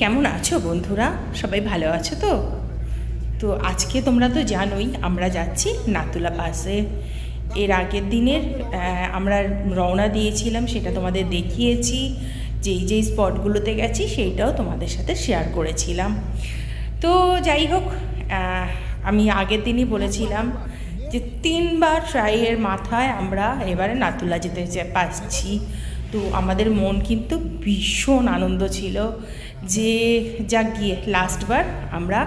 কেমন আছো বন্ধুরা? সবাই ভালো আছো তো? তো আজকে তোমরা তো জানোই, আমরা যাচ্ছি নাতুলা পাসে। এর আগের দিনের আমরা রওনা দিয়েছিলাম, সেটা তোমাদের দেখিয়েছি। যেই যেই স্পটগুলোতে গেছি, সেইটাও তোমাদের সাথে শেয়ার করেছিলাম। তো যাই হোক আমি আগের দিনই বলেছিলাম যে তিনবার ট্রাইয়ের মাথায় আমরা এবারে নাতুলা যেতে পারছি। তো আমাদের মন কিন্তু ভীষণ আনন্দ ছিল। যে যা গিয়ে লাস্টবার আমরা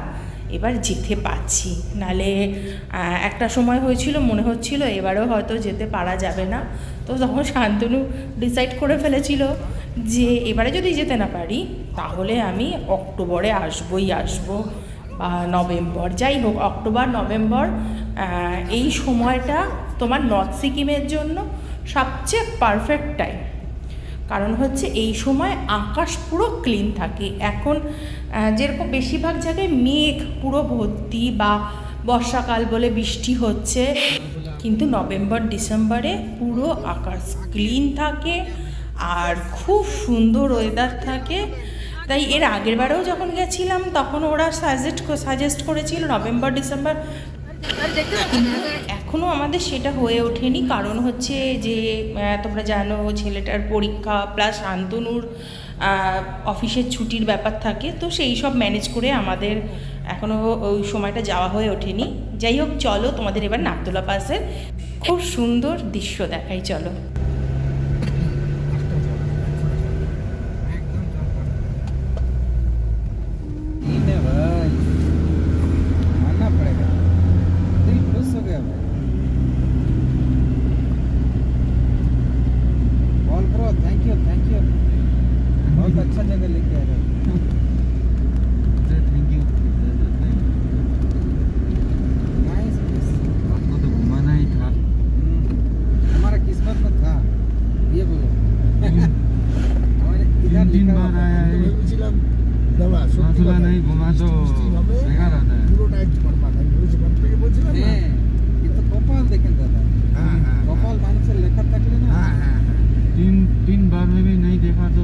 এবার যেতে পারছি। নালে একটা সময় হয়েছিল, মনে হচ্ছিল এবারেও হয়তো যেতে পারা যাবে না। তো তখন শান্তনু ডিসাইড করে ফেলেছিল যে এবারে যদি যেতে না পারি, তাহলে আমি অক্টোবরে আসবই আসব বা নভেম্বর। যাই হোক, অক্টোবর, নভেম্বর এই সময়টা তোমার নর্থ সিকিমের জন্য সবচেয়ে পারফেক্ট টাইম কারণ হচ্ছে এই সময় আকাশ পুরো ক্লিন থাকে। এখন যেরকম বেশিরভাগ জায়গায় মেঘ পুরো ভর্তি বা বর্ষাকাল বলে বৃষ্টি হচ্ছে, কিন্তু নভেম্বর, ডিসেম্বরে পুরো আকাশ ক্লিন থাকে আর খুব সুন্দর ওয়েদার থাকে। তাই এর আগের বারেও যখন গেছিলাম, তখন ওরা সাজেস্ট সাজেস্ট করেছিল নভেম্বর, ডিসেম্বর। এখনও আমাদের সেটা হয়ে ওঠেনি। কারণ হচ্ছে যে তোমরা জানো ছেলেটার পরীক্ষা প্লাস শান্তনুর অফিসের ছুটির ব্যাপার থাকে। তো সেই সব ম্যানেজ করে আমাদের এখনও ওই সময়টা যাওয়া হয়ে ওঠেনি। যাই হোক, চলো তোমাদের এবার নাবদুলা পাসের খুব সুন্দর দৃশ্য দেখাই, চলো। বলছিলাম দাদা সত্যি কথা নেই বোমা তো বেকার হবে পুরোটা একটু পার পাঠাই ওই যে কত থেকে তিন তিন বার নেই দেখা তো।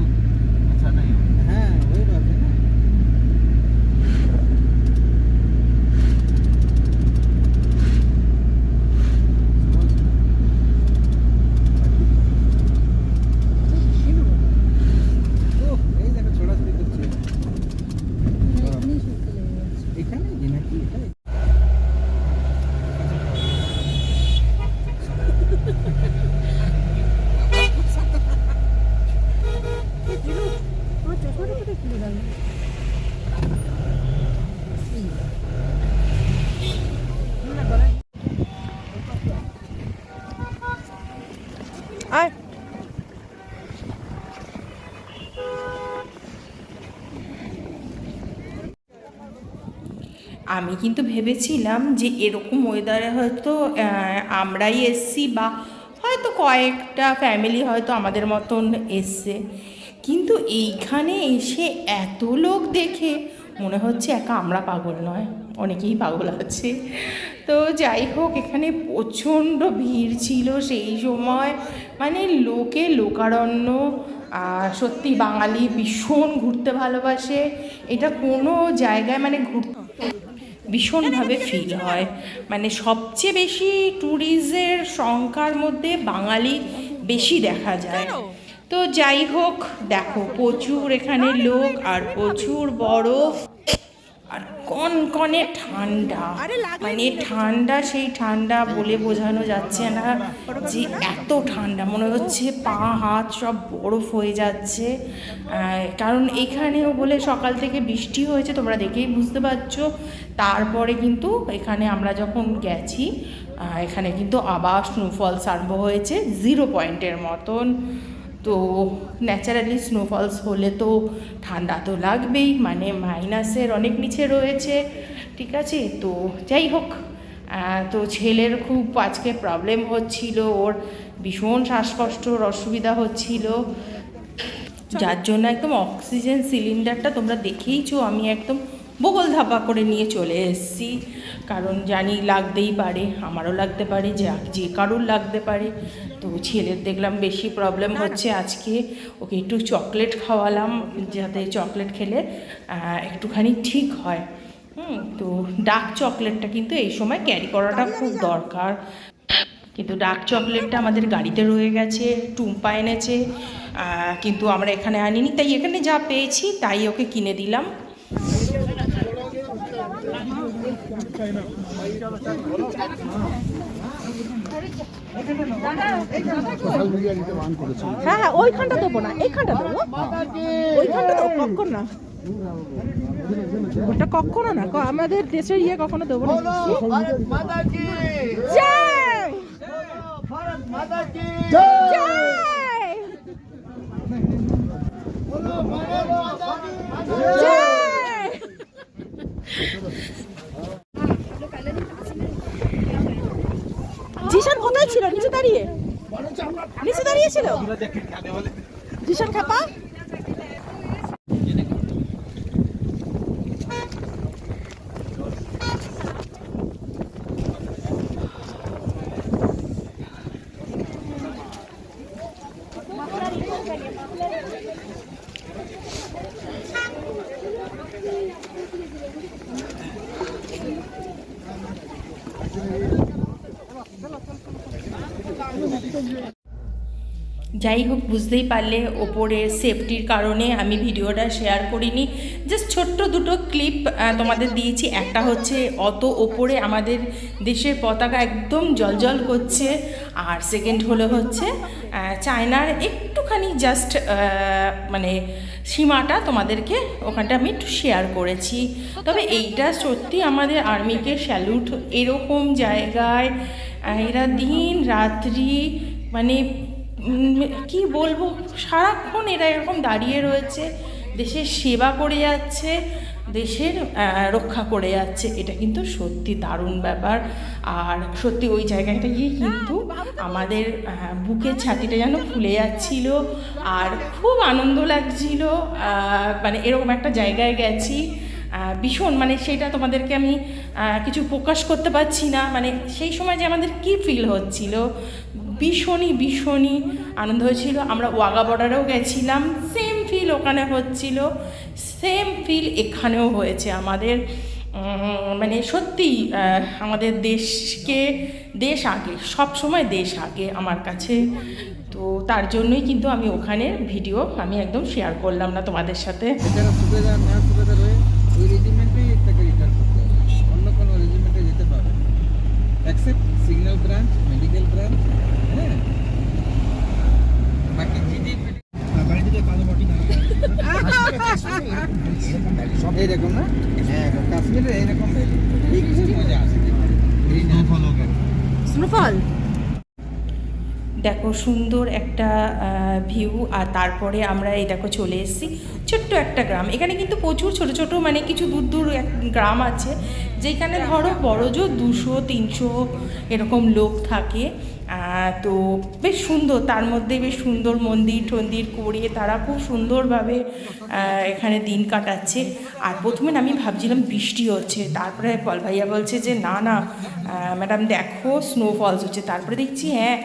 আমি কিন্তু ভেবেছিলাম যে এরকম ওয়েদারে হয়তো আমরাই এসছি বা হয়তো কয়েকটা ফ্যামিলি হয়তো আমাদের মতন এসছে। কিন্তু এইখানে এসে এত লোক দেখে মনে হচ্ছে একা আমরা পাগল নয়, অনেকেই পাগল আছে। তো যাই হোক, এখানে প্রচণ্ড ভিড় ছিল সেই সময়। মানে লোকে লোকারণ্য, আর সত্যি বাঙালি ভীষণ ঘুরতে ভালোবাসে। এটা কোনো জায়গায় মানে ঘুরতে ভীষণভাবে ফিল হয়। মানে সবচেয়ে বেশি ট্যুরিস্টের সংখ্যার মধ্যে বাঙালি বেশি দেখা যায়। তো যাই হোক দেখো প্রচুর এখানে লোক আর প্রচুর বরফ। আর কনকনে ঠান্ডা। মানে ঠান্ডা সেই ঠান্ডা বলে বোঝানো যাচ্ছে না যে এত ঠান্ডা। মনে হচ্ছে পা হাত সব বরফ হয়ে যাচ্ছে। কারণ এখানেও বলে সকাল থেকে বৃষ্টি হয়েছে তোমরা দেখেই বুঝতে পারছ। তারপরে কিন্তু এখানে আমরা যখন গেছি এখানে কিন্তু আবার স্নোফলস আরম্ভ হয়েছে জিরো পয়েন্টের মতন। তো ন্যাচারালি স্নোফলস হলে তো ঠান্ডা তো লাগবেই মানে মাইনাসের অনেক নিচে রয়েছে ঠিক আছে? তো যাই হোক তো ছেলের খুব আজকে প্রবলেম হচ্ছিল ওর ভীষণ শ্বাসকষ্টর অসুবিধা হচ্ছিল। যার জন্য একদম অক্সিজেন সিলিন্ডারটা তোমরা দেখেইছো আমি একদম বগল ধাপা করে নিয়ে চলে এসেছি। কারণ জানি লাগতেই পারে আমারও লাগতে পারে যে যে কারোর লাগতে পারে। তো ছেলের দেখলাম বেশি প্রবলেম হচ্ছে আজকে। ওকে একটু চকলেট খাওয়ালাম যাতে চকলেট খেলে একটুখানি ঠিক হয়। হুম তো ডার্ক চকলেটটা কিন্তু এই সময় ক্যারি করাটা খুব দরকার। কিন্তু ডার্ক চকলেটটা আমাদের গাড়িতে রয়ে গেছে টুম্পা এনেছে। কিন্তু আমরা এখানে আনিনি তাই এখানে যা পেয়েছি তাই ওকে কিনে দিলাম। হ্যাঁ হ্যাঁ ওইখানটা দেবো না এইখানটা দেবো। ওইখানটা দেবো কখনো না। ওটা কখনো না ক- আমাদের দেশের ইয়ে কখনো দেবো না। জয়! জয়! জয়! জিশান কোথায় ছিল নিচে দাঁড়িয়ে নিচে দাঁড়িয়ে ছিল জিশান খাপা? যাই হোক, বুঝতেই পারলে ওপরে সেফটির কারণে আমি ভিডিওটা শেয়ার করিনি। জাস্ট ছোট্ট দুটো ক্লিপ তোমাদের দিয়েছি। একটা হচ্ছে অত ওপরে আমাদের দেশের পতাকা একদম জলজল করছে, আর সেকেন্ড হলো হচ্ছে চায়নার একটুখানি জাস্ট মানে সীমাটা তোমাদেরকে ওখানটা আমি একটু শেয়ার করেছি। তবে এইটা সত্যি আমাদের আর্মিকে স্যালুট এরকম জায়গায় এরা দিন রাত্রি মানে কি বলব? সারাক্ষণ এরা এরকম দাঁড়িয়ে রয়েছে দেশের সেবা করে যাচ্ছে দেশের রক্ষা করে যাচ্ছে। এটা কিন্তু সত্যি দারুণ ব্যাপার। আর সত্যি ওই জায়গাটা গিয়ে কিন্তু আমাদের বুকের ছাতিটা যেন ফুলে যাচ্ছিল। আর খুব আনন্দ লাগছিল। মানে এরকম একটা জায়গায় গেছি। ভীষণ মানে সেটা তোমাদেরকে আমি কিছু প্রকাশ করতে পারছি না। মানে সেই সময় যে আমাদের কি ফিল হচ্ছিল? ভীষণই ভীষণই আনন্দ হয়েছিল। আমরা ওয়াগা বর্ডারেও গেছিলাম। সেম ফিল ওখানে হচ্ছিল। সেম ফিল এখানেও হয়েছে আমাদের। মানে সত্যি আমাদের দেশকে, দেশ আগে সব সময় দেশ আগে আমার কাছে। তো তার জন্যই কিন্তু আমি ওখানের ভিডিও আমি একদম শেয়ার করলাম না তোমাদের সাথে। অন্য কোনো রেজিমেন্টে যেতে accept signal branch medical branch হ্যাঁ? বাকি জিডি না সব এইরকম না? হ্যাঁ কাশ্মীরে এইরকম ভ্যালি এই কিছু মজা আছে স্নোফল? দেখো সুন্দর একটা ভিউ আর তারপরে আমরা এই দেখো চলে এসেছি ছোট্ট একটা গ্রাম। এখানে কিন্তু প্রচুর ছোট ছোট মানে কিছু দূর দূর এক- গ্রাম আছে। যেখানে ধরো বড় জোর দুশো, তিনশো এরকম লোক থাকে। তো বেশ সুন্দর তার মধ্যে বেশ সুন্দর মন্দির টন্দির করে তারা খুব সুন্দরভাবে এখানে দিন কাটাচ্ছে। আর প্রথমে আমি ভাবছিলাম বৃষ্টি হচ্ছে তারপরে পল ভাইয়া বলছে যে না না ম্যাডাম দেখো স্নোফলস হচ্ছে। তারপরে দেখছি হ্যাঁ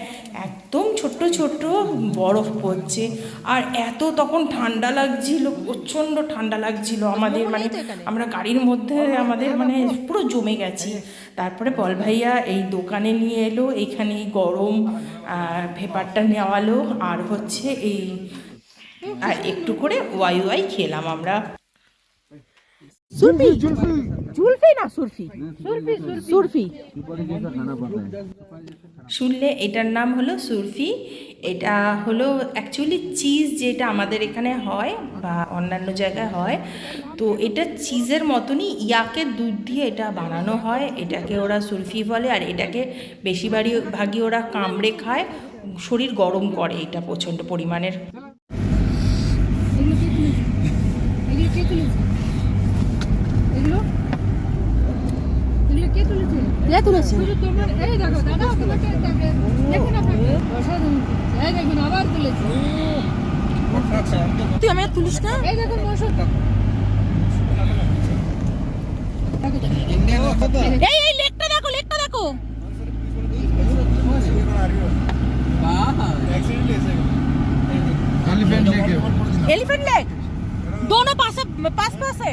একদম ছোট্ট ছোট্ট বরফ পড়ছে। আর এত তখন ঠান্ডা লাগছিল প্রচণ্ড ঠান্ডা লাগছিল আমাদের মানে আমরা গাড়ির মধ্যে আমাদের মানে পুরো জমে গেছি। তারপরে পল ভাইয়া এই দোকানে নিয়ে এলো এইখানে এই গরম আহ, ভেপারটা নেওয়ালো আর হচ্ছে এই একটু করে ওয়াই ওয়াই খেলাম আমরা। সুরফি। জুলফি না সুরফি? সুরফি শুনলে এটার নাম হলো সুরফি। এটা হলো অ্যাকচুয়ালি চিজ যেটা আমাদের এখানে হয় বা অন্যান্য জায়গায় হয়। তো এটা চিজের মতনই ইয়াকে দুধ দিয়ে এটা বানানো হয়। এটাকে ওরা সুরফি বলে আর এটাকে বেশি বাড়ি ভাগই ওরা কামড়ে খায়। শরীর গরম করে এটা প্রচণ্ড পরিমাণের এগুলো কে তুলেছে এগুলো এগুলো কে তুলেছে কে তুলেছে শুধু তোমার এই দেখো দাদা তোমাকে দেখে দেখুন আপনাকে অসাধারণ তুলেছে। এই দেখুন তুলে তুলেছে। তুই আমার তুলিস না? এই এই দেখো লেকটা দেখো। এলিফেন্ট লেক দোনো পাশে পাশ পাশে।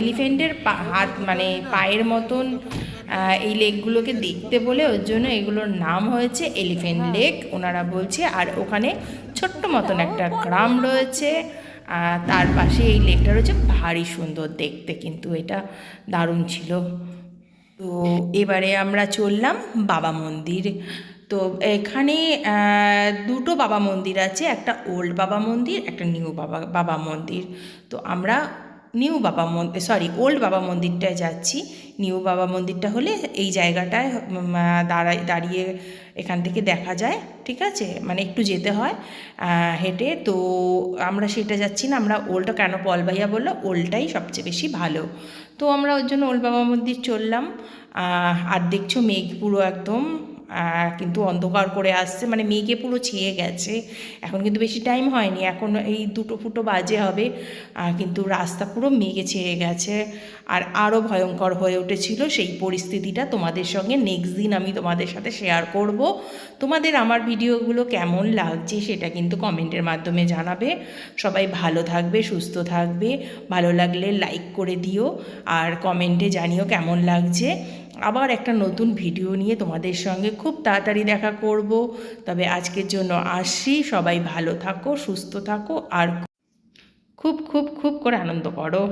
এলিফেন্টের হাত মানে পায়ের মতন এই লেকগুলোকে দেখতে বলে ওর জন্য এগুলোর নাম হয়েছে এলিফেন্ট লেক ওনারা বলছে আর ওখানে ছোট্ট মতন একটা গ্রাম রয়েছে। তার পাশে এই লেকটা রয়েছে ভারী সুন্দর দেখতে কিন্তু এটা দারুণ ছিল। তো এবারে আমরা চললাম বাবা মন্দির। তো এখানে দুটো বাবা মন্দির আছে একটা ওল্ড বাবা মন্দির একটা নিউ বাবা বাবা মন্দির। তো আমরা নিউ বাবা মন্দির সরি ওল্ড বাবা মন্দিরটায় যাচ্ছি। নিউ বাবা মন্দিরটা হলে এই জায়গাটায় দাঁড়ায়, দাঁড়িয়ে এখান থেকে দেখা যায়, ঠিক আছে? মানে একটু যেতে হয় হেঁটে। তো আমরা সেটা যাচ্ছি না, আমরা ওল্ডটা কেন পল ভাইয়া বলল ওল্ডটাই সবচেয়ে বেশি ভালো। তো আমরা ওর জন্য ওল্ড বাবা মন্দির চললাম। আর দেখছ মেঘ পুরো একদম কিন্তু অন্ধকার করে আসছে মানে মেঘে পুরো ছেয়ে গেছে। এখন কিন্তু বেশি টাইম হয়নি, এখন এই দুটো ফুটো বাজে হবে। কিন্তু রাস্তা পুরো মেঘে ছেয়ে গেছে। আর আরও ভয়ঙ্কর হয়ে উঠেছিল সেই পরিস্থিতিটা তোমাদের সঙ্গে নেক্সট দিন আমি তোমাদের সাথে শেয়ার করব। তোমাদের আমার ভিডিওগুলো কেমন লাগছে সেটা কিন্তু কমেন্টের মাধ্যমে জানাবে। সবাই ভালো থাকবে, সুস্থ থাকবে। ভালো লাগলে লাইক করে দিও। আর কমেন্টে জানিও কেমন লাগছে। আবার একটা নতুন ভিডিও নিয়ে তোমাদের সঙ্গে খুব তাড়াতাড়ি দেখা করব। তবে আজকের জন্য আসি। সবাই ভালো থাকো, সুস্থ থাকো আর খুব খুব খুব করে আনন্দ করো।